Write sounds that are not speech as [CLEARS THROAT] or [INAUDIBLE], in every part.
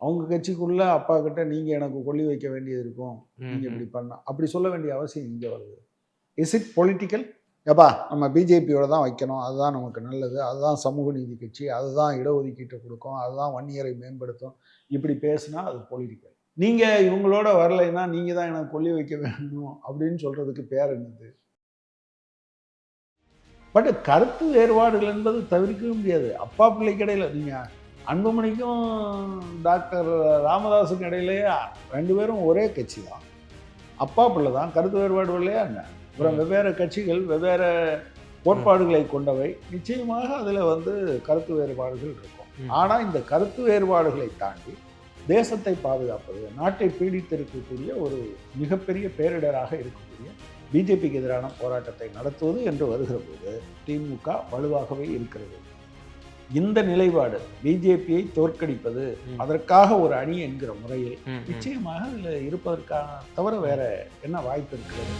அவங்க கட்சிக்குள்ள அப்பா கிட்ட நீங்க எனக்கு கொள்ளி வைக்க வேண்டியது இருக்கும். நீங்க இப்படி பண்ண அப்படி சொல்ல வேண்டிய அவசியம் இங்க வருது. இஸ் இட் பொலிட்டிக்கல் எப்பா நம்ம பிஜேபியோட தான் வைக்கணும். அதுதான் நமக்கு நல்லது. அதுதான் சமூக நீதி கட்சி. அதுதான் இடஒதுக்கீட்டை கொடுக்கும். அதுதான் வன்னியரை மேம்படுத்தும். இப்படி பேசுனா அது பொலிட்டிக்கல் நீங்க இவங்களோட வரலைன்னா நீங்க தான் எனக்கு கொள்ளி வைக்க வேணும் அப்படின்னு சொல்றதுக்கு பேர் என்னது? பட் கருத்து வேறுபாடுகள் என்பது தவிர்க்கவே முடியாது. அப்பா பிள்ளைக்கு இடையில நீங்க அன்புமணிக்கும் டாக்டர் ராமதாஸுக்கும் இடையிலேயே ரெண்டு பேரும் ஒரே கட்சி தான். அப்பா பிள்ளை தான் கருத்து வேறுபாடு இல்லையா என்ன? அப்புறம் வெவ்வேறு கட்சிகள் வெவ்வேறு கோட்பாடுகளை கொண்டவை. நிச்சயமாக அதில் வந்து கருத்து வேறுபாடுகள் இருக்கும். ஆனால் இந்த கருத்து வேறுபாடுகளை தாண்டி தேசத்தை பாதுகாப்பது நாட்டை பீடித்திருக்கக்கூடிய ஒரு மிகப்பெரிய பேரிடராக இருக்கக்கூடிய பிஜேபிக்கு எதிரான போராட்டத்தை நடத்துவது என்று வருகிற போது திமுக வலுவாகவே இருக்கிறது. இந்த நிலைப்பாடு பிஜேபியை தோற்கடிப்பது. அதற்காக ஒரு அணி என்கிற முறையில். நிச்சயமாக அதில் இருப்பதற்கான தவிர வேற என்ன வாய்ப்பு இருக்கிறது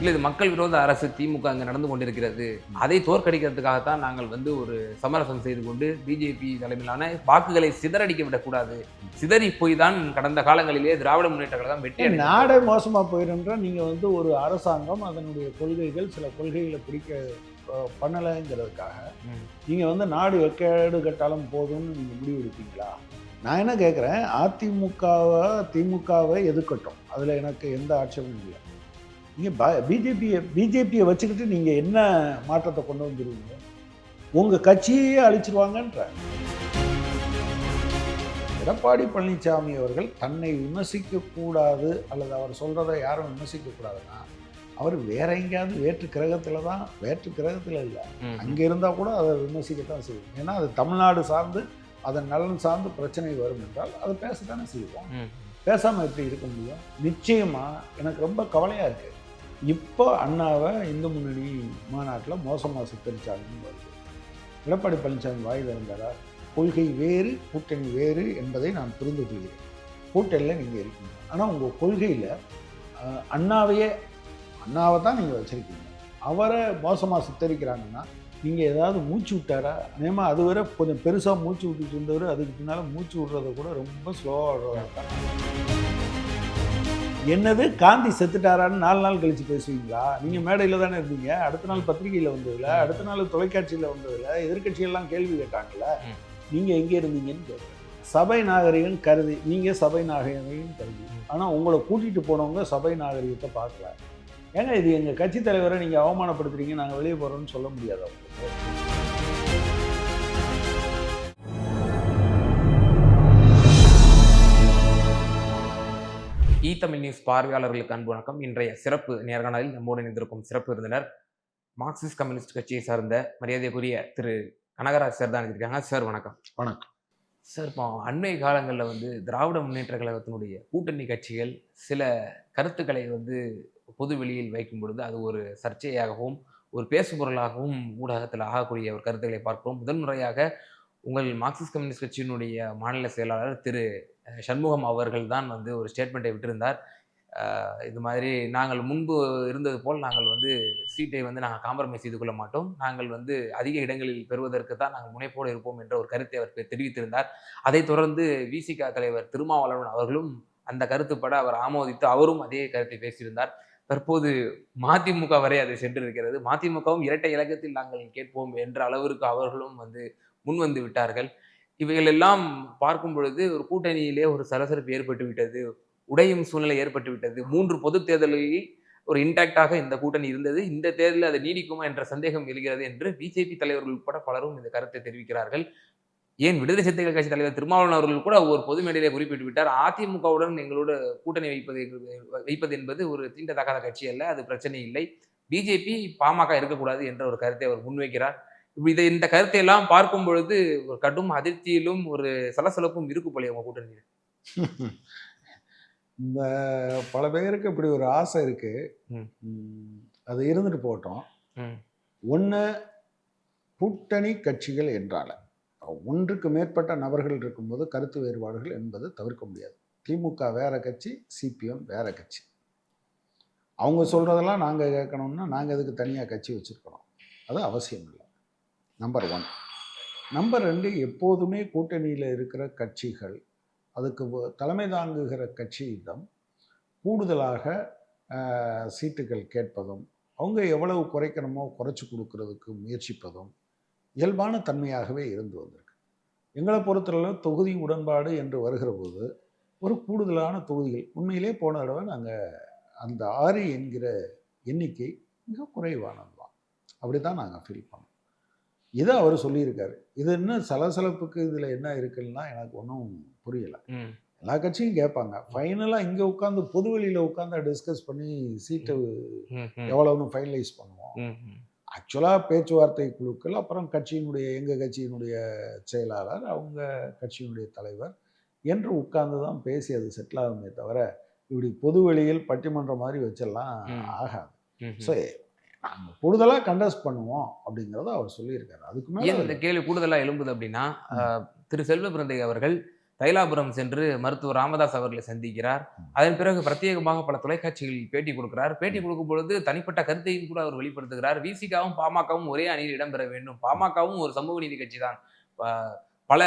இல்ல இது மக்கள் விரோத அரசு திமுக அங்க நடந்து கொண்டிருக்கிறது அதை தோற்கடிக்கிறதுக்காகத்தான் நாங்கள் வந்து ஒரு சமரசம் செய்து கொண்டு பிஜேபி தலைமையிலான வாக்குகளை சிதறடிக்க விடக்கூடாது சிதறி போய் தான் கடந்த காலங்களிலே திராவிட முன்னேற்ற கழகம் வெற்றி. நாடே மோசமா போயிருன்ற நீங்க வந்து ஒரு அரசாங்கம் அதனுடைய கொள்கைகள் சில கொள்கைகளை பிடிக்க பண்ணலைங்கிறதுக்காக ம். நீங்க வந்து நாடு எக்கேடு கட்டாலும் போதும்னு நீங்க முடிவு எடுப்பீங்களா? நான் என்ன கேட்குறேன் அதிமுகவை திமுகவை எதிர்க்கட்டும். அதில் எனக்கு எந்த ஆட்சேபமும் இல்லை. நீங்கள் பிஜேபியை பிஜேபியை வச்சுக்கிட்டு நீங்கள் என்ன மாற்றத்தை கொண்டு வந்துருவீங்க? உங்கள் கட்சியே அழிச்சிருவாங்கன்ற. எடப்பாடி பழனிசாமி அவர்கள் தன்னை விமர்சிக்க கூடாது அல்லது அவர் சொல்றதை யாரும் விமர்சிக்க கூடாதுன்னா அவர் வேற எங்கேயாவது வேற்று கிரகத்தில் தான் வேற்று கிரகத்தில் இல்லை. அங்கே இருந்தால் கூட அதை விமர்சிக்கத்தான் செய்யும் ஏன்னா அது தமிழ்நாடு சார்ந்து அதன் நலன் சார்ந்து பிரச்சனை வரும் என்றால் அதை பேசத்தானே செய்வோம். பேசாமல் எப்படி இருக்க முடியும்? நிச்சயமாக எனக்கு ரொம்ப கவலையாக இருக்குது இப்போ அண்ணாவை இந்து முன்னணி மாநாட்டில் மோசமாக சித்தரிச்சாங்கன்னு வருது. எடப்பாடி பழனிசாமி வாயில் இருந்தாரா? கொள்கை வேறு கூட்டணி வேறு என்பதை நான் புரிந்து கொள்கிறேன். கூட்டணியில் நீங்கள் இருக்கீங்க. ஆனால் உங்கள் கொள்கையில் அண்ணாவையே அண்ணாவை தான் நீங்கள் வச்சுருக்கீங்க. அவரை மோசமாக சித்தரிக்கிறாங்கன்னா நீங்கள் ஏதாவது மூச்சு விட்டாரா? நேமா அது வரை கொஞ்சம் பெருசாக மூச்சு விட்டுட்டு இருந்தவர் அதுக்கு பின்னால் மூச்சு விடுறத கூட ரொம்ப ஸ்லோவாக என்னது? காந்தி செத்துட்டாரான்னு நாலு நாள் கழிச்சு பேசுவீங்களா? நீங்கள் மேடையில் தானே இருந்தீங்க. அடுத்த நாள் பத்திரிகையில் வந்ததில்ல அடுத்த நாள் தொலைக்காட்சியில் வந்ததில்ல எதிர்க்கட்சியெல்லாம் கேள்வி கேட்டாங்கல்ல. நீங்கள் எங்கே இருந்தீங்கன்னு கேட்குறேன் சபை நாகரிகம் கருதி நீங்கள் சபை நாகரிகம் கருதி. ஆனால் உங்களை கூட்டிகிட்டு போனவங்க சபை நாகரிகத்தை பார்க்கல. ஏங்க இது எங்கள் கட்சி தலைவரை நீங்கள் அவமானப்படுத்துறீங்க நாங்கள் வெளியே போகிறோம்னு சொல்ல முடியாது அவங்களுக்கு. இ தமிழ் நியூஸ் பார்வையாளர்களுக்கு அன்பு வணக்கம். இன்றைய சிறப்பு நேர்காணலில் நம்மோடு இணைந்திருக்கும் சிறப்பு விருந்தினர் மார்க்சிஸ்ட் கம்யூனிஸ்ட் கட்சியை சார்ந்த மரியாதைக்குரிய திரு கனகராஜ் சார் தான் இருக்காங்க சார் வணக்கம். வணக்கம். சார் இப்போ அண்மை காலங்களில் வந்து திராவிட முன்னேற்ற கழகத்தினுடைய கூட்டணி கட்சிகள் சில கருத்துக்களை வந்து பொது வெளியில் வைக்கும் பொழுது அது ஒரு சர்ச்சையாகவும் ஒரு பேசுபொருளாகவும் ஊடகத்தில் ஆகக்கூடிய ஒரு கருத்துக்களை பார்க்கிறோம். முதன்முறையாக உங்கள் மார்க்சிஸ்ட் கம்யூனிஸ்ட் கட்சியினுடைய மாநில செயலாளர் திரு சண்முகம் அவர்கள் தான் வந்து ஒரு ஸ்டேட்மெண்ட்டை விட்டிருந்தார். இது மாதிரி நாங்கள் முன்பு இருந்தது போல் நாங்கள் வந்து சீட்டை வந்து நாங்கள் காம்ப்ரமைஸ் செய்து கொள்ள மாட்டோம். நாங்கள் வந்து அதிக இடங்களில் பெறுவதற்கு தான் நாங்கள் முனைப்போடு இருப்போம் என்ற ஒரு கருத்தை அவர் தெரிவித்திருந்தார். அதைத் தொடர்ந்து விசிக தலைவர் திருமாவளவன் அவர்களும் அந்த கருத்துப்பட அவர் ஆமோதித்து அவரும் அதே கருத்தை பேசியிருந்தார். தற்போது மதிமுக வரை அது சென்றிருக்கிறது. மதிமுகவும் இரட்டை இலக்கத்தில் நாங்கள் கேட்போம் என்ற அளவிற்கு அவர்களும் வந்து முன் வந்து விட்டார்கள். இவைகள் எல்லாம் பார்க்கும் பொழுது ஒரு கூட்டணியிலே ஒரு சலசலப்பு ஏற்பட்டு விட்டது. உடையும் சூழ்நிலை ஏற்பட்டு விட்டது. மூன்று பொது தேர்தலில் ஒரு இன்டாக்டாக இந்த கூட்டணி இருந்தது. இந்த தேர்தலில் அது நீடிக்குமா என்ற சந்தேகம் எழுகிறது என்று பிஜேபி தலைவர்கள் உட்பட பலரும் இந்த கருத்தை தெரிவிக்கிறார்கள். ஏன் விடுதலை சிறுத்தைகள் கட்சி தலைவர் திருமாவளவன் அவர்கள் கூட ஒரு பொது மேடையிலே குறிப்பிட்டு விட்டார். அதிமுகவுடன் எங்களோட கூட்டணி வைப்பது வைப்பது என்பது ஒரு தீண்டத்தகாத கட்சி அல்ல அது பிரச்சனை இல்லை. பிஜேபி பாமக இருக்கக்கூடாது என்ற ஒரு கருத்தை அவர் முன்வைக்கிறார். இதை இந்த கருத்தை எல்லாம் பார்க்கும் பொழுது ஒரு கடும் அதிர்ச்சியிலும் ஒரு சலசலப்பும் இருக்கு போலே உங்க கூட்டணி. இந்த பல பேருக்கு இப்படி ஒரு ஆசை இருக்கு. அது இருந்துட்டு போகட்டும் ம். ஒன்று கூட்டணி கட்சிகள் என்றால. ஒன்றுக்கு மேற்பட்ட நபர்கள் இருக்கும்போது கருத்து வேறுபாடுகள் என்பது தவிர்க்க முடியாது. திமுக வேற கட்சி சிபிஎம் வேற கட்சி. அவங்க சொல்றதெல்லாம் நாங்கள் கேட்கணும்னா நாங்கள் அதுக்கு தனியாக கட்சி வச்சுருக்கிறோம் அது அவசியம் இல்லை. நம்பர் ஒன் நம்பர் ரெண்டு எப்போதுமே கூட்டணியில் இருக்கிற கட்சிகள் அதுக்கு தலைமை தாங்குகிற கட்சியிடம் கூடுதலாக சீட்டுகள் கேட்பதும் அவங்க எவ்வளவு குறைக்கணுமோ குறைச்சி கொடுக்கறதுக்கு முயற்சிப்பதும் இயல்பான தன்மையாகவே இருந்து வந்திருக்கு. எங்களை பொறுத்தளவு தொகுதி உடன்பாடு என்று வருகிற போது ஒரு கூடுதலான தொகுதிகள். உண்மையிலே போன தடவை நாங்கள் அந்த ஆறு என்கிற எண்ணிக்கை மிக குறைவானது தான் அப்படி தான் நாங்கள் ஃபீல் பண்ணோம். இதை அவர் சொல்லியிருக்காரு. இது என்ன சலசலப்புக்கு இதில் என்ன இருக்குன்னா எனக்கு ஒன்றும் புரியலை. எல்லா கட்சியும் கேட்பாங்க. ஃபைனலாக இங்கே உட்காந்து பொதுவெளியில் உட்காந்து டிஸ்கஸ் பண்ணி சீட்டை எவ்வளவுன்னு ஃபைனலைஸ் பண்ணுவோம். ஆக்சுவலாக பேச்சுவார்த்தை குழுக்கள் அப்புறம் கட்சியினுடைய எங்கள் கட்சியினுடைய செயலாளர் அவங்க கட்சியினுடைய தலைவர் என்று உட்கார்ந்து தான் பேசி அது செட்டில் ஆகுமே தவிர இப்படி பொதுவெளியில் பட்டிமன்றம் மாதிரி வச்செல்லாம். ஆகாது. ஸோ நாங்கள் கூடுதலாக கண்டஸ்ட் பண்ணுவோம் அப்படிங்கிறத அவர் சொல்லியிருக்காரு அதுக்கு ஏன் இந்த மேலே கேள்வி கூடுதலா எழும்புது அப்படின்னா திரு செல்வ பிறந்தை அவர்கள் தைலாபுரம் சென்று மருத்துவர் ராமதாஸ் அவர்களை சந்திக்கிறார். அதன் பிறகு பிரத்யேகமாக பல தொலைக்காட்சிகளில் பேட்டி கொடுக்கிறார். பேட்டி கொடுக்கும் பொழுது தனிப்பட்ட கருத்தையும் கூட அவர் வெளிப்படுத்துகிறார். விசிகாவும் பாமகவும் ஒரே அணியில் இடம்பெற வேண்டும். பாமகவும் ஒரு சமூக நீதி கட்சி தான் பல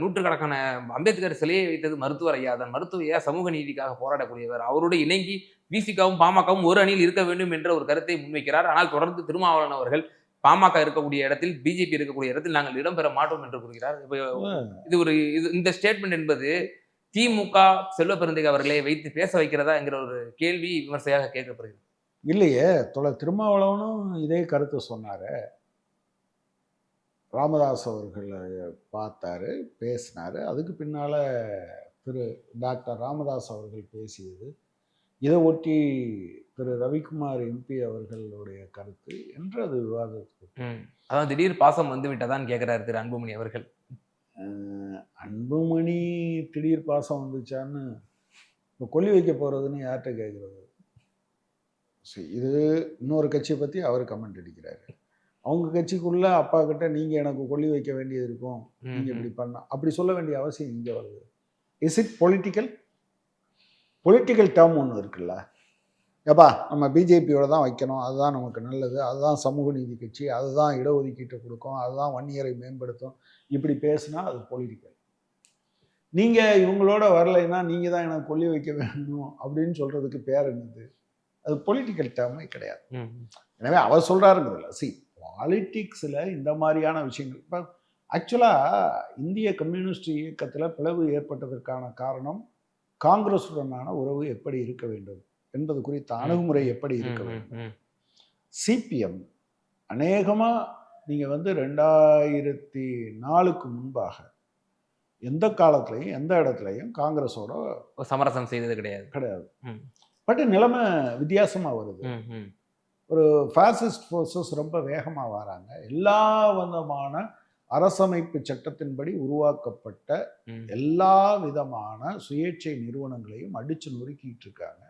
நூற்றுக்கணக்கான அம்பேத்கர் சிலையை வைத்தது மருத்துவர் ஐயா தான். மருத்துவ ஐயா சமூக நீதிக்காக போராடக்கூடியவர். அவரோடு இணங்கி விசிகாவும் பாமகவும் ஒரு அணியில் இருக்க வேண்டும் என்ற ஒரு கருத்தை முன்வைக்கிறார். ஆனால் தொடர்ந்து திருமாவளவன் அவர்கள் பாமக இருக்கக்கூடிய இடத்தில் பிஜேபி இருக்கக்கூடிய இடத்தில் நாங்கள் இடம்பெற மாட்டோம் என்று கூறுகிறார். இது ஒரு இது இந்த ஸ்டேட்மெண்ட் என்பது திமுக செல்வ அவர்களை வைத்து பேச வைக்கிறதா என்கிற ஒரு கேள்வி விமர்சையாக கேட்கப்படுகிறது. இல்லையே தொலை திருமாவளவனும் இதே கருத்தை சொன்னார். ராமதாஸ் அவர்களை பார்த்தாரு பேசினாரு. அதுக்கு பின்னால் திரு டாக்டர் ராமதாஸ் அவர்கள் பேசியது. இதை ஒட்டி திரு ரவிக்குமார் எம்பி அவர்களுடைய கருத்து என்று அது விவாதத்துக்கு. அதான் திடீர் பாசம் வந்து விட்டதான்னு கேட்கிறாரு திரு அன்புமணி அவர்கள். அன்புமணி திடீர் பாசம் வந்துச்சான்னு இப்போ கொல்லி வைக்க போகிறதுன்னு யார்கிட்ட கேட்குறது சரி இது இன்னொரு கட்சியை பற்றி அவர் கமெண்ட் அடிக்கிறாரு. அவங்க கட்சிக்குள்ள அப்பா கிட்ட நீங்கள் எனக்கு கொல்லி வைக்க வேண்டியது இருக்கும். நீங்கள். இப்படி பண்ண அப்படி சொல்ல வேண்டிய அவசியம் இங்கே வருது. Is it political political term ஒன்று இருக்குல்ல. ஏப்பா நம்ம பிஜேபியோட தான் வைக்கணும். அதுதான் நமக்கு நல்லது. அதுதான் சமூக நீதி கட்சி. அதுதான் இடஒதுக்கீட்டை கொடுக்கும். அதுதான் வன்னியரை மேம்படுத்தும். இப்படி பேசுனா அது பொலிட்டிக்கல். நீங்கள் இவங்களோட வரலைன்னா நீங்கள் தான் எனக்கு கொல்லி வைக்க வேணும் அப்படின்னு சொல்கிறதுக்கு பேர் என்னது? அது பொலிட்டிக்கல் டேர்மே கிடையாது. எனவே அவர் சொல்கிறாருங்கிறதுல சி பாலிட்டிக்ஸில் இந்த மாதிரியான விஷயங்கள். இப்போ ஆக்சுவலாக இந்திய கம்யூனிஸ்ட் இயக்கத்தில் பிளவு ஏற்பட்டதற்கான காரணம் காங்கிரஸுடனான உறவு எப்படி இருக்க வேண்டும்? என்பது குறித்த அணுகுமுறை எப்படி இருக்க வேண்டும். சிபிஎம் அநேகமாக நீங்கள் வந்து ரெண்டாயிரத்தி நாலுக்கு முன்பாக எந்த காலத்துலையும் எந்த இடத்துலையும் காங்கிரஸோட சமரசம் செய்தது கிடையாது கிடையாது. பட் நிலைமை வித்தியாசமாக வருது. ஒரு ஃபாசிஸ்ட் ஃபோர்ஸஸ் ரொம்ப வேகமாக வராங்க எல்லா விதமான அரசமைப்பு சட்டத்தின்படி உருவாக்கப்பட்ட. எல்லா விதமான சுயேட்சை நிறுவனங்களையும் அடித்து நொறுக்கிட்டு இருக்காங்க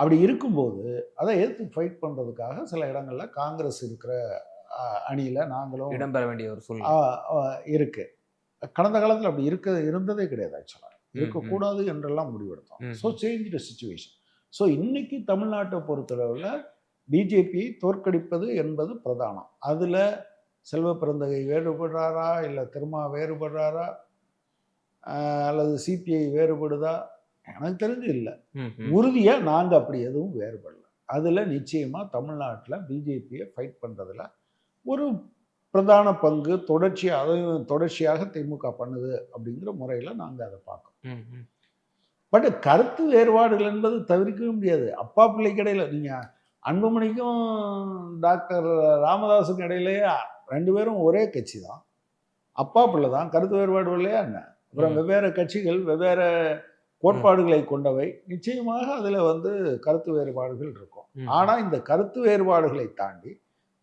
அப்படி இருக்கும்போது அதை எதிர்த்து ஃபைட் பண்ணுறதுக்காக சில இடங்கள்ல காங்கிரஸ் இருக்கிற அணியில் நாங்களும் இடம்பெற வேண்டிய ஒரு சூழ்நிலை. ஆ, ஆ, இருக்கு. கடந்த காலத்தில் அப்படி இருக்க இருந்ததே கிடையாது ஆக்சுவலாக இருக்கக்கூடாது என்றெல்லாம் முடிவெடுத்தோம். ஸோ சேஞ்ச் சுச்சுவேஷன் ஸோ இன்னைக்கு தமிழ்நாட்டை பொறுத்தளவில் பிஜேபி தோற்கடிப்பது என்பது பிரதானம். அதில் செல்வ பிறந்தகை வேறுபடுறாரா? இல்லை திருமா வேறுபடுறாரா? அல்லது சிபிஐ வேறுபடுதா? எனக்கு தெரிஞ்சு இல்லை. உறுதியாக நாங்கள் அப்படி எதுவும் வேறுபடல. அதில் நிச்சயமாக தமிழ்நாட்டில் பிஜேபியை ஃபைட் பண்ணுறதுல ஒரு பிரதான பங்கு தொடர்ச்சியாக அதையும் தொடர்ச்சியாக திமுக பண்ணுது அப்படிங்கிற முறையில் நாங்கள் அதை பார்க்கோம். பட் கருத்து வேறுபாடுகள் என்பது தவிர்க்கவே முடியாது. அப்பா பிள்ளைக்கு இடையில நீங்கள் அன்புமணிக்கும் டாக்டர் ராமதாஸுக்கும் இடையிலேயே ரெண்டு பேரும் ஒரே கட்சி தான். அப்பா பிள்ளை தான். கருத்து வேறுபாடு இல்லையா என்ன? அப்புறம். வெவ்வேறு கட்சிகள் வெவ்வேறு கோட்பாடுகளை கொண்டவை நிச்சயமாக அதில் வந்து கருத்து வேறுபாடுகள் இருக்கும். ஆனால் இந்த கருத்து வேறுபாடுகளை தாண்டி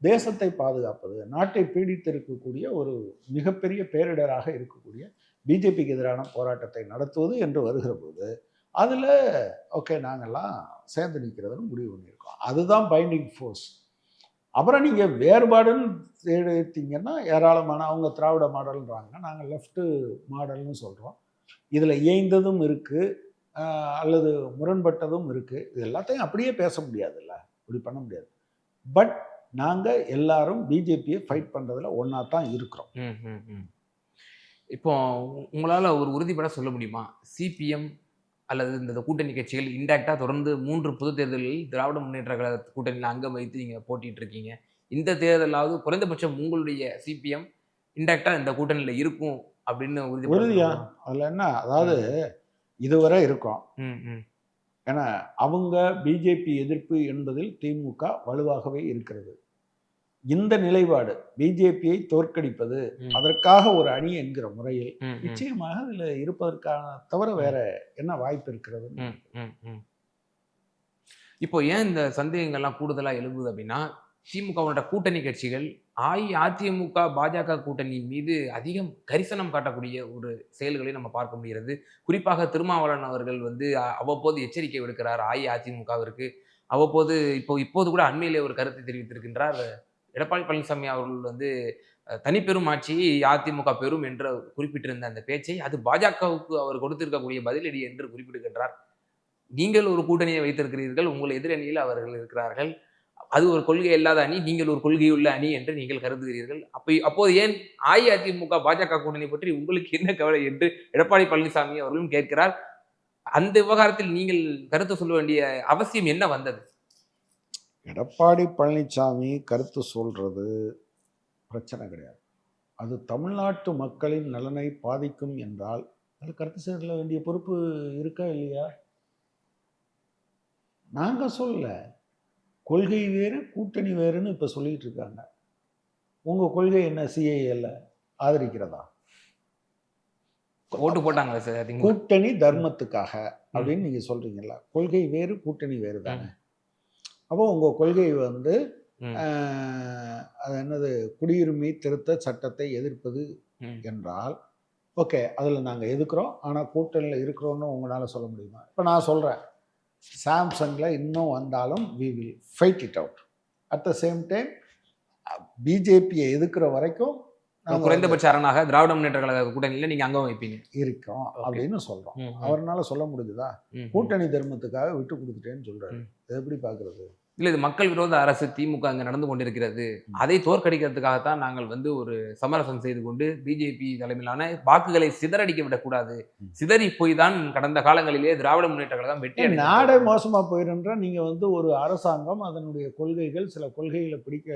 தேசத்தை பாதுகாப்பது நாட்டை பீடித்திருக்கக்கூடிய ஒரு மிகப்பெரிய பேரிடராக இருக்கக்கூடிய பிஜேபிக்கு எதிரான போராட்டத்தை நடத்துவது என்று வருகிற போது அதில் ஓகே நாங்கள்லாம் சேர்ந்து நிற்கிறதுன்னு முடிவு பண்ணியிருக்கோம். அதுதான் பைண்டிங் ஃபோர்ஸ் அப்புறம் நீங்கள் வேறுபாடுன்னு எடுத்தீங்கன்னா ஏராளமான அவங்க திராவிட மாடல்ன்றாங்க நாங்கள் லெஃப்ட்டு மாடல்னு சொல்கிறோம் இதில் இயைந்ததும் இருக்குது அல்லது முரண்பட்டதும் இருக்குது இது எல்லாத்தையும் அப்படியே பேச முடியாதுல்ல. இப்படி பண்ண முடியாது. பட் நாங்கள் எல்லாரும் பிஜேபியை ஃபைட் பண்ணுறதுல ஒன்றா தான் இருக்கிறோம். ம், ம், ம். இப்போ உங்களால் ஒரு உறுதிப்பட சொல்ல முடியுமா? சிபிஎம் அல்லது இந்த கூட்டணி கட்சிகள் இண்டாக்டாக தொடர்ந்து மூன்று பொது தேர்தலில் திராவிட முன்னேற்ற கழக கூட்டணியில் அங்கம் வைத்து நீங்கள் போட்டிட்டு இருக்கீங்க. இந்த தேர்தலாவது குறைந்தபட்சம் உங்களுடைய சிபிஎம் இண்டாக்டாக இந்த கூட்டணியில் இருக்கும் அப்படின்னு உறுதிப்பட உறுதியா? அதில் என்ன? அதாவது இதுவரை இருக்கும். ஏன்னா அவங்க பிஜேபி எதிர்ப்பு என்பதில் திமுக வலுவாகவே இருக்கிறது. இந்த நிலைப்பாடு பிஜேபியை தோற்கடிப்பது அதற்காக ஒரு அணி என்கிற முறையில் நிச்சயமாக அதில் இருப்பதற்கான தவிர வேற என்ன வாய்ப்பு இருக்கிறது. இப்போ ஏன் இந்த சந்தேகங்கள்லாம் கூடுதலா எழுகுது அப்படின்னா திமுகவோட கூட்டணி கட்சிகள் அஇஅதிமுக பாஜக கூட்டணி மீது அதிகம் கரிசனம் காட்டக்கூடிய ஒரு செயல்களை நம்ம பார்க்க முடிகிறது. குறிப்பாக திருமாவளவன் அவர்கள் வந்து அவ்வப்போது எச்சரிக்கை விடுக்கிறார் அஇஅதிமுகவிற்கு. அவ்வப்போது இப்போ இப்போது கூட அண்மையிலே ஒரு கருத்தை தெரிவித்திருக்கின்றார். எடப்பாடி பழனிசாமி அவர்கள் வந்து தனிப்பெரும் ஆட்சியை அதிமுக பெறும் என்று குறிப்பிட்டிருந்த அந்த பேச்சை அது பாஜகவுக்கு அவர் கொடுத்திருக்கக்கூடிய பதிலடி என்று குறிப்பிடுகின்றார். நீங்கள் ஒரு கூட்டணியை வைத்திருக்கிறீர்கள் உங்கள் எதிரணியில் அவர்கள் இருக்கிறார்கள். அது ஒரு கொள்கை இல்லாத அணி நீங்கள் ஒரு கொள்கையுள்ள அணி என்று நீங்கள் கருதுகிறீர்கள். அப்போ அப்போது ஏன் அஇஅதிமுக பாஜக கூட்டணி பற்றி உங்களுக்கு என்ன கவலை என்று எடப்பாடி பழனிசாமி அவர்களும் கேட்கிறார். அந்த விவகாரத்தில் நீங்கள் கருத்து சொல்ல வேண்டிய அவசியம் என்ன வந்தது? எடப்பாடி பழனிசாமி கருத்து சொல்றது பிரச்சனை கிடையாது. அது தமிழ்நாட்டு மக்களின் நலனை பாதிக்கும் என்றால் அது கருத்து சொல்ல வேண்டிய பொறுப்பு இருக்கா இல்லையா? நாங்கள் சொல்லலை. கொள்கை வேறு கூட்டணி வேறுன்னு இப்ப சொல்லிட்டு இருக்காங்க. உங்க கொள்கை என்ன? சிஏஏல ஆதரிக்கிறதா? ஓட்டு போட்டாங்க சார் கூட்டணி தர்மத்துக்காக அப்படின்னு நீங்க சொல்றீங்கல்ல. கொள்கை வேறு கூட்டணி வேறு தானே? அப்போ உங்க கொள்கை வந்து அது என்னது? குடியுரிமை திருத்த சட்டத்தை எதிர்ப்பது. என்றால் ஓகே அதில் நாங்கள் எதுக்குறோம்? ஆனால் கூட்டணியில் இருக்கிறோன்னு உங்களால் சொல்ல முடியுமா? இப்போ நான் சொல்கிறேன் சாம்சங்கில் இன்னும் வந்தாலும் we will fight it out at the same time பிஜேபியை எதிர்க்கிற வரைக்கும் குறைந்தபட்ச அரணாக திராவிட முன்னேற்ற கழக கூட்டணியில நீங்க அங்கம் வைப்பீங்க. இருக்கோம் அப்படின்னு சொல்கிறோம் அவர்னால சொல்ல முடியுதா ம், கூட்டணி தர்மத்துக்காக விட்டு கொடுத்துட்டேன்னு. இது எப்படி பார்க்கறது? இல்ல இது மக்கள் விரோத அரசு திமுக அங்க நடந்து கொண்டிருக்கிறது அதை தோற்கடிக்கிறதுக்காகத்தான் நாங்கள் வந்து ஒரு சமரசம் செய்து கொண்டு பிஜேபி தலைமையிலான வாக்குகளை சிதறடிக்க விடக்கூடாது. சிதறி போய் தான் கடந்த காலங்களிலே திராவிட முன்னேற்ற கழகம் வெற்றி. நாடே மோசமா போயிருன்றா நீங்க வந்து ஒரு அரசாங்கம் அதனுடைய கொள்கைகள் சில கொள்கைகளை பிடிக்க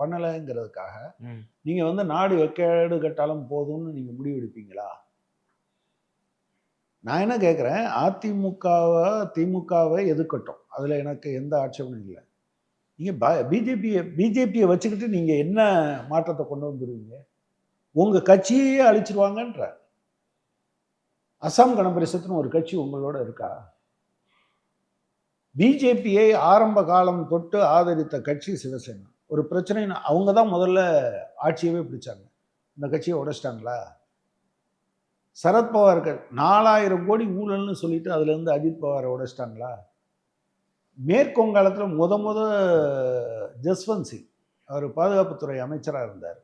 பண்ணலைங்கிறதுக்காக ம். நீங்க வந்து நாடு எக்கேடு கட்டாலும் போதும்னு நீங்க முடிவெடுப்பீங்களா நான் என்ன கேட்குறேன் அதிமுகவை திமுகவை எதுக்கட்டும் அதில் எனக்கு எந்த ஆட்சேபனும் இல்லை. நீங்கள் பிஜேபியை பிஜேபியை வச்சுக்கிட்டு நீங்கள் என்ன மாற்றத்தை கொண்டு வந்துருவீங்க? உங்கள் கட்சியே அழிச்சிருவாங்கன்ற. அசாம் கணபரிசத்துன்னு ஒரு கட்சி உங்களோட இருக்கா? பிஜேபியை ஆரம்ப காலம் தொட்டு ஆதரித்த கட்சி சிவசேனா. ஒரு பிரச்சனை அவங்க தான் முதல்ல ஆட்சியவே பிடிச்சாங்க. இந்த கட்சியை உடைச்சிட்டாங்களா? சரத்பவார்கள் நாலாயிரம் கோடி ஊழல்னு சொல்லிட்டு அதுலேருந்து அஜித் பவாரை உடைச்சிட்டாங்களா? மேற்குவங்காளத்தில் முத முத ஜஸ்வந்த் சிங் அவர் பாதுகாப்புத்துறை அமைச்சராக இருந்தார்.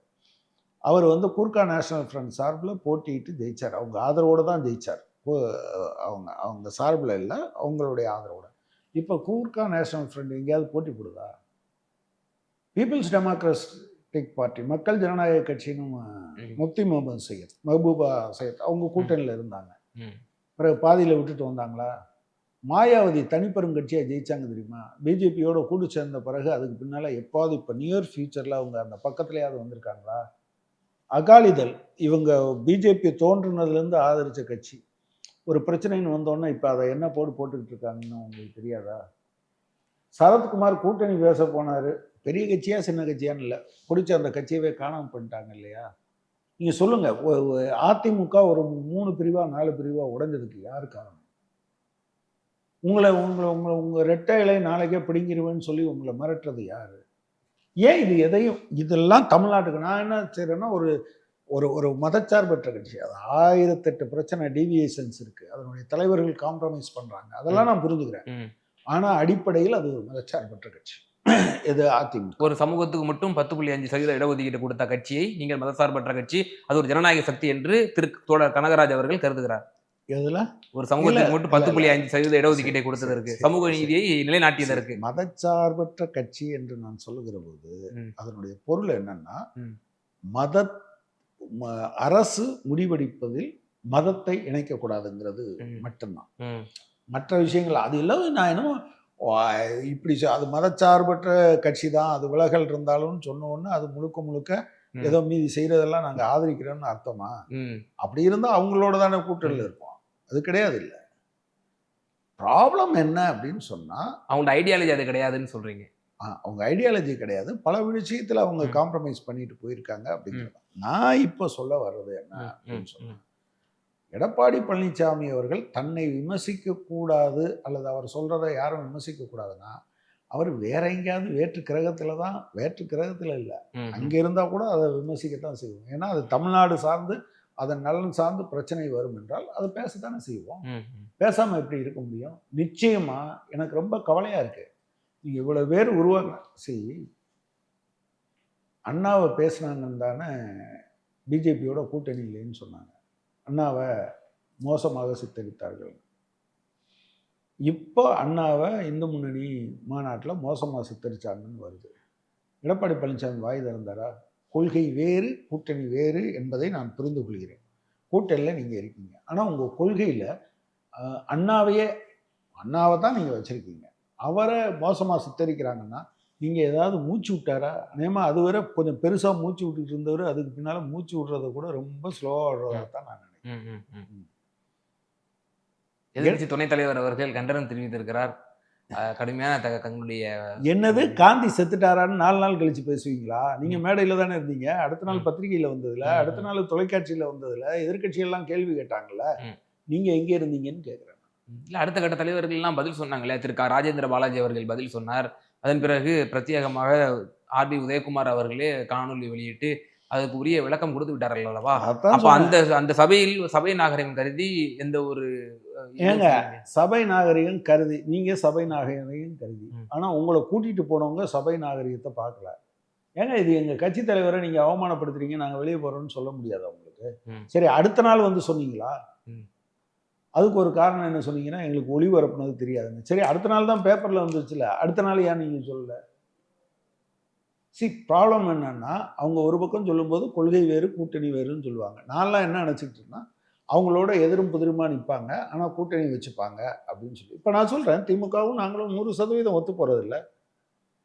அவர் வந்து கூர்க்கா நேஷனல் ஃப்ரண்ட் சார்பில் போட்டியிட்டு ஜெயிச்சார். அவங்க ஆதரவோடு தான் ஜெயிச்சார். அவங்க அவங்க சார்பில் இல்லை அவங்களுடைய ஆதரவோடு. இப்போ கூர்க்கா நேஷனல் ஃப்ரண்ட் எங்கேயாவது போட்டி போடுதா? பீப்புள்ஸ் டெமோக்ராட்டிக் பார்ட்டி மக்கள் ஜனநாயக கட்சின்னு. முப்தி முகமது சையத் மஹபூபா சையத் அவங்க கூட்டணியில் இருந்தாங்க. பிறகு பாதியில் விட்டுட்டு வந்தாங்களா? மாயாவதி தனிப்பெரும் கட்சியாக ஜெயிச்சாங்க தெரியுமா? பிஜேபியோட கூட்டு சேர்ந்த பிறகு அதுக்கு பின்னால் எப்போது இப்போ நியர் ஃபியூச்சரில் அவங்க அந்த பக்கத்துலேயாவது வந்திருக்காங்களா? அகாலிதள் இவங்க பிஜேபி தோன்றுனதுலேருந்து ஆதரித்த கட்சி. ஒரு பிரச்சனைன்னு வந்தோன்னே இப்போ அதை என்ன போட்டு போட்டுக்கிட்டு இருக்காங்கன்னு உங்களுக்கு தெரியாதா? சரத்குமார் கூட்டணி பேச போனார். பெரிய கட்சியா சின்ன கட்சியான்னு இல்லை. பிடிச்ச அந்த கட்சியவே காணாமல் பண்ணிட்டாங்க இல்லையா? நீங்கள் சொல்லுங்கள் அதிமுக ஒரு மூணு பிரிவா நாலு பிரிவா உடைஞ்சதுக்கு யார் காரணம்? உங்களை உங்களை உங்களை உங்கள் ரெட்டை இலை நாளைக்கே பிடிங்கிருவேன்னு சொல்லி உங்களை மிரட்டுறது யார்? ஏன் இது எதையும் இதெல்லாம் தமிழ்நாட்டுக்கு நான் என்ன செய்கிறேன்னா ஒரு ஒரு ஒரு மதச்சார்பற்ற கட்சி. அது ஆயிரத்தெட்டு பிரச்சனை டீவியேஷன்ஸ் இருக்குது அதனுடைய தலைவர்கள் காம்ப்ரமைஸ் பண்ணுறாங்க அதெல்லாம் நான் புரிஞ்சுக்கிறேன். ஆனால் அடிப்படையில் அது ஒரு மதச்சார்பற்ற கட்சி. [CLEARS THROAT] இது அதிமுக ஒரு சமூகத்துக்கு மட்டும் பத்து புள்ளி அஞ்சு சதவீத இடஒதுக்கீடு கொடுத்த கட்சியை நீங்கள் மதசார்பற்ற கட்சி அது ஒரு ஜனநாயக சக்தி என்று திரு தோழர் கனகராஜ் அவர்கள் கருதுகிறார் எதில் ஒரு சமூகத்துக்கு மட்டும் பத்து புள்ளி. அஞ்சு சதவீத இடஒதுக்கீட்டை கொடுத்ததற்கு சமூக. நீதியை நிலைநாட்டியதற்கு மதச்சார்பற்ற கட்சி என்று நான் சொல்லுகிற போது. அதனுடைய பொருள் என்னன்னா. மத அரசு முடிவெடுப்பதில் மதத்தை இணைக்கக்கூடாதுங்கிறது ம். மட்டும்தான் மற்ற விஷயங்கள் அது எல்லாம் நான் என்னமோ இப்படி அது மதச்சார்பற்ற கட்சி தான் அது விலகல் இருந்தாலும் சொன்ன உடனே அது முழுக்க முழுக்க. ஏதோ மீதி செய்கிறதெல்லாம் நாங்கள் ஆதரிக்கிறோம்னு அர்த்தமா? அப்படி இருந்தால் அவங்களோட தானே கூட்டணியில் இருப்போம். அது கிடையாது இல்லை ப்ராப்ளம் என்ன அப்படின்னு சொன்னால் அவங்களோட ஐடியாலஜி அது கிடையாதுன்னு சொல்றீங்க. அவங்க ஐடியாலஜி கிடையாது. பல விஷயத்தில் அவங்க. காம்ப்ரமைஸ் பண்ணிட்டு போயிருக்காங்க அப்படிங்கிறது. நான் இப்போ சொல்ல வர்றது என்ன அப்படின்னு சொன்னா ம். எடப்பாடி பழனிசாமி அவர்கள் தன்னை விமர்சிக்க கூடாது அல்லது அவர் சொல்றதை யாரும் விமர்சிக்க கூடாதுன்னா அவர் வேற எங்கேயாவது வேற்று கிரகத்துல தான் வேற்று கிரகத்துல இல்லை. அங்கே இருந்தால் கூட அதை விமர்சிக்கத்தான் செய்வோம். ஏன்னா அது தமிழ்நாடு சார்ந்து அதன் நலன் சார்ந்து பிரச்சனை வரும் என்றால் அதை பேசத்தானே செய்வோம். பேசாமல் எப்படி இருக்க முடியும்? நிச்சயமா எனக்கு ரொம்ப கவலையா இருக்கு. நீங்க இவ்வளவு பேர் உருவாங்க சரி அண்ணாவை பேசுனாங்கன்னு தானே பிஜேபியோட கூட்டணி இல்லைன்னு சொன்னாங்க. அண்ணாவை மோசமாக சித்தரித்தார்கள். இப்போ அண்ணாவை இந்து முன்னணி மாநாட்டில் மோசமாக சித்தரிச்சாங்கன்னு வருது. எடப்பாடி பழனிசாமி வாய் திறந்தாரா? கொள்கை வேறு கூட்டணி வேறு என்பதை நான் புரிந்து கொள்கிறேன். கூட்டணியில் நீங்கள் இருக்கீங்க. ஆனால் உங்கள் கொள்கையில் அண்ணாவையே அண்ணாவை தான் நீங்கள் வச்சுருக்கீங்க. அவரை மோசமாக சித்தரிக்கிறாங்கன்னா நீங்கள் ஏதாவது மூச்சு விட்டாரா? அதேமாதிரி அதுவரை கொஞ்சம் பெருசாக மூச்சு விட்டுட்டு இருந்தவர் அதுக்கு பின்னால் மூச்சு விடுறத கூட ரொம்ப ஸ்லோவாக விடுறதா தான் நான் நினைக்கிறேன் ம், ம், ம். எதிர்க்கட்சி துணைத் தலைவர் அவர்கள் கண்டனம் தெரிவித்திருக்கிறார். கடுமையான தங்களுடைய என்னது? காந்தி செத்துட்டாரான்னு நாலு நாள் கழிச்சு பேசுவீங்களா? நீங்க மேடையில தானே இருந்தீங்க. அடுத்த நாள் பத்திரிகையில வந்ததுல. அடுத்த நாள் தொலைக்காட்சியில வந்ததுல எதிர்க்கட்சியெல்லாம் கேள்வி கேட்டாங்கல்ல. நீங்க எங்க இருந்தீங்கன்னு கேக்குறேன் இல்ல அடுத்த கட்ட தலைவர்கள் எல்லாம் பதில் சொன்னாங்களே திரு. க. ராஜேந்திர பாலாஜி அவர்கள் பதில் சொன்னார். அதன் பிறகு பிரத்யேகமாக ஆர்பி உதயகுமார் அவர்களே காணொலி வெளியிட்டு அதுக்கு உரிய விளக்கம் கொடுத்து விட்டார்கள் அல்லவா அப்ப அந்த அந்த சபையில் சபை நாகரிகம் கருதி எந்த ஒரு ஏங்க. சபை நாகரிகம் கருதி நீங்க சபை நாகரிகம் கருதி. ஆனா உங்களை கூட்டிட்டு போனவங்க சபை நாகரிகத்தை பார்க்கல ஏங்க இது எங்க கட்சி தலைவரை நீங்க அவமானப்படுத்துறீங்க நாங்க வெளியே போறோம்னு சொல்ல முடியாது உங்களுக்கு ம். சரி அடுத்த நாள் வந்து சொன்னீங்களா. அதுக்கு ஒரு காரணம் என்ன சொன்னீங்கன்னா எங்களுக்கு ஒளிபரப்புனது தெரியாதுங்க சரி அடுத்த நாள் தான் பேப்பர்ல வந்துருச்சுல அடுத்த நாள் ஏன் நீங்க சொல்லல சி ப்ராப்ளம் என்னன்னா அவங்க ஒரு பக்கம் சொல்லும்போது கொள்கை வேறு கூட்டணி வேறுன்னு சொல்லுவாங்க. நான்லாம் என்ன நினச்சிக்கிட்டு இருந்தேன் அவங்களோட எதிரும் புதிருமா நிற்பாங்க ஆனால் கூட்டணி வச்சுப்பாங்க அப்படின்னு சொல்லி. இப்போ நான் சொல்கிறேன் திமுகவும் நாங்களும் நூறு சதவீதம் ஒத்து போகிறதில்ல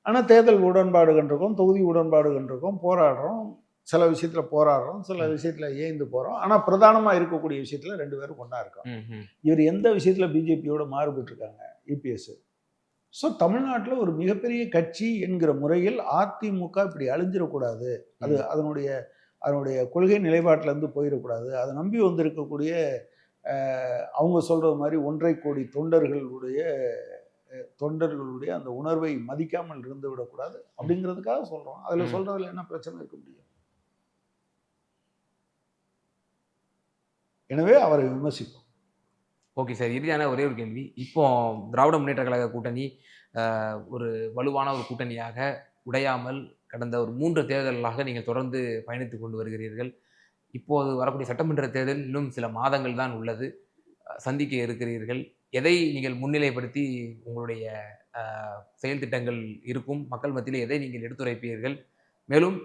ஆனால் தேர்தல் உடன்பாடு கண்டிருக்கோம் தொகுதி உடன்பாடு கண்டிருக்கோம் போராடுறோம் சில விஷயத்தில் போராடுறோம் சில விஷயத்தில் ஏந்து போகிறோம் ஆனால் பிரதானமாக இருக்கக்கூடிய விஷயத்தில் ரெண்டு பேரும் கொண்டா இருக்கோம். இவர் எந்த விஷயத்தில் பிஜேபியோட மாறுபட்டிருக்காங்க? இபிஎஸ் ஸோ தமிழ்நாட்டில் ஒரு மிகப்பெரிய கட்சி என்கிற முறையில் அதிமுக இப்படி அழிஞ்சிடக்கூடாது. அது அதனுடைய அதனுடைய கொள்கை நிலைப்பாட்டிலேருந்து போயிடக்கூடாது. அதை நம்பி வந்திருக்கக்கூடிய அவங்க சொல்கிறது மாதிரி ஒன்றை கோடி தொண்டர்களுடைய தொண்டர்களுடைய அந்த உணர்வை மதிக்காமல் இருந்து விடக்கூடாது அப்படிங்கிறதுக்காக சொல்கிறோம் அதில். சொல்கிறதுல என்ன பிரச்சனை இருக்க முடியும்? எனவே அவரை விமர்சிப்போம். ஓகே சார் இறுதியான ஒரே ஒரு கேள்வி. இப்போ திராவிட முன்னேற்ற கழக கூட்டணி ஒரு வலுவான ஒரு கூட்டணியாக உடையாமல் கடந்த ஒரு மூன்று தேர்தல்களாக நீங்கள் தொடர்ந்து பயணித்து கொண்டு வருகிறீர்கள். இப்போது வரக்கூடிய சட்டமன்ற தேர்தல் இன்னும் சில மாதங்கள் தான் உள்ளது. சந்திக்க இருக்கிறீர்கள். எதை நீங்கள் முன்னிலைப்படுத்தி உங்களுடைய செயல் திட்டங்கள் இருக்கும்? மக்கள் மத்தியில் எதை நீங்கள் எடுத்துரைப்பீர்கள்? மேலும்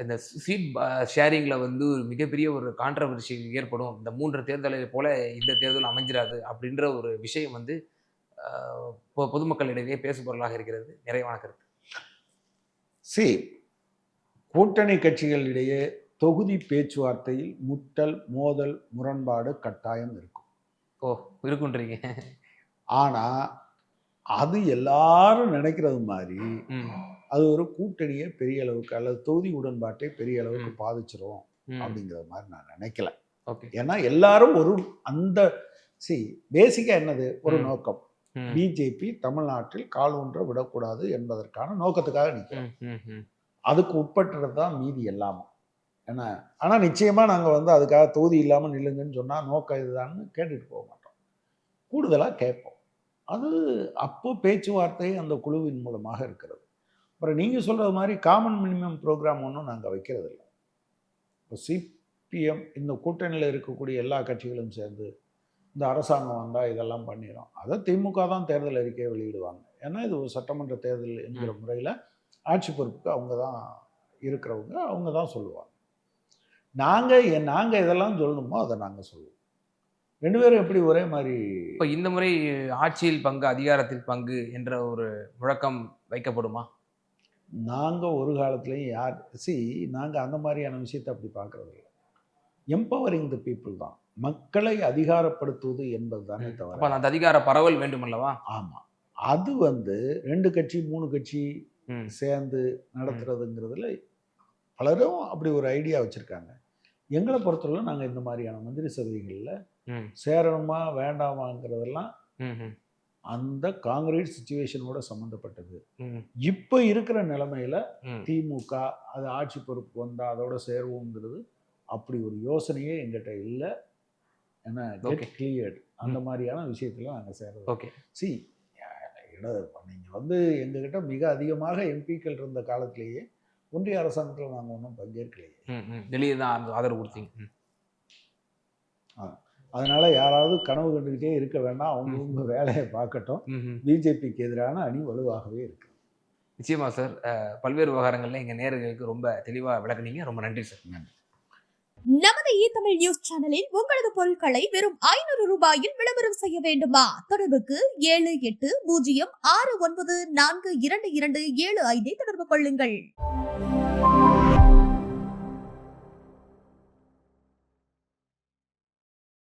இந்த சீட் ஷேரிங்கில் வந்து ஒரு மிகப்பெரிய ஒரு கான்ட்ரவர்சி ஏற்படும். இந்த மூன்று தேர்தலை போல இந்த தேர்தல் அமைஞ்சிராது அப்படின்ற ஒரு விஷயம் வந்து பொதுமக்களிடையே பேசுபொருளாக இருக்கிறது. நிறைவான கருத்து சி கூட்டணி கட்சிகளிடையே தொகுதி பேச்சுவார்த்தையில் முட்டல் மோதல் முரண்பாடு கட்டாயம் இருக்கும். ஓ இருக்குன்றீங்க. ஆனா அது எல்லாரும் நினைக்கிறது மாதிரி அது ஒரு கூட்டணியை பெரிய அளவுக்கு அல்லது தொகுதி உடன்பாட்டை பெரிய அளவுக்கு. பாதிச்சிரும். அப்படிங்கிற மாதிரி நான் நினைக்கல. ஓகே. ஏன்னா எல்லாரும் ஒரு அந்த சி பேசிக்கா என்னது? ஒரு. நோக்கம். பிஜேபி தமிழ்நாட்டில் கால் ஒன்றை விடக்கூடாது என்பதற்கான நோக்கத்துக்காக நிற்கிறோம் ம், ம், ம். அதுக்கு உட்பட்டது தான் மீதி எல்லாமே. ஏன்னா ஆனால் நிச்சயமாக நாங்கள் வந்து அதுக்காக தொகுதி இல்லாமல் நில்லுங்கன்னு சொன்னால் நோக்கம் இதுதான்னு கேட்டுட்டு போக மாட்டோம். கூடுதலாக கேட்போம். அது அப்போ பேச்சுவார்த்தை அந்த குழுவின் மூலமாக இருக்கிறது. அப்புறம் நீங்கள் சொல்கிறது மாதிரி காமன் மினிமம் ப்ரோக்ராம் ஒன்றும் நாங்கள் வைக்கிறது இல்லை இப்போ சிபிஎம் இந்த கூட்டணியில் இருக்கக்கூடிய எல்லா கட்சிகளும் சேர்ந்து இந்த அரசாங்கம் வந்தால் இதெல்லாம் பண்ணிடும் அதை திமுக தான் தேர்தல் அறிக்கையை வெளியிடுவாங்க. ஏன்னா இது ஒரு சட்டமன்ற தேர்தல் என்கிற முறையில் ஆட்சி பொறுப்புக்கு அவங்க தான் இருக்கிறவங்க அவங்க தான் சொல்லுவாங்க. நாங்கள் நாங்கள் இதெல்லாம் சொல்லணுமோ அதை நாங்கள் சொல்லுவோம். ரெண்டு பேரும் எப்படி ஒரே மாதிரி இப்போ இந்த முறை ஆட்சியில் பங்கு அதிகாரத்தில் பங்கு என்ற ஒரு முழக்கம் வைக்கப்படுமா? நாங்கள் ஒரு காலத்துலையும் யார் சி நாங்கள் அந்த மாதிரியான விஷயத்தை அப்படி பார்க்கறது இல்லை எம்பவரிங் த பீப்புள் தான். மக்களை அதிகாரப்படுத்துவது என்பது தானே தவிர அந்த அதிகார பரவல் வேண்டும் அல்லவா ஆமாம் அது வந்து ரெண்டு கட்சி மூணு கட்சி சேர்ந்து நடத்துறதுங்கிறதுல பலரும் அப்படி ஒரு ஐடியா வச்சுருக்காங்க. எங்களை பொறுத்தவரை நாங்கள் இந்த மாதிரியான மந்திரி சபைகளில் சேரணுமா வேண்டாமாங்கிறதெல்லாம் அந்த காங்கிரீட் சுச்சுவேஷனோட சம்மந்தப்பட்டது இப்போ இருக்கிற நிலமையில திமுக அது ஆட்சி பொறுப்பு வந்தால் அதோட சேருவோங்கிறது அப்படி ஒரு யோசனையே எங்கிட்ட இல்லை. ஏன்னா. கெட் கிளியர்ட் அந்த மாதிரியான விஷயத்தில் நாங்கள் சேருவோம் ஓகே சி நீங்கள் வந்து எங்ககிட்ட மிக அதிகமாக எம்பிக்கள் இருந்த காலத்திலேயே ஒன்றிய அரசாங்கத்தில் நாங்கள் ஒன்றும் பங்கேற்கலையே. வெளியே தான் ஆதரவு- கொடுத்தீங்க. ம். அதனால யாராவது கனவு கண்டுக்கிட்டே இருக்க வேண்டாம். அவங்கவுங்க வேலையை பார்க்கட்டும். பிஜேபிக்கு எதிரான அணி வலுவாகவே இருக்கு. நிச்சயமா சார் அஹ், பல்வேறு விவகாரங்கள்ல எங்க நேர்களுக்கு ரொம்ப தெளிவா விளக்குனீங்க. ரொம்ப நன்றி சார் நமது இ தமிழ் நியூஸ் சேனலில் உங்களது பொருட்களை வெறும் ஐநூறு ரூபாயில் விளம்பரம் செய்ய வேண்டுமா? தொடர்புக்கு ஏழு எட்டு பூஜ்ஜியம் ஆறு ஒன்பது நான்கு இரண்டு இரண்டு ஏழு ஐந்தை தொடர்பு கொள்ளுங்கள்.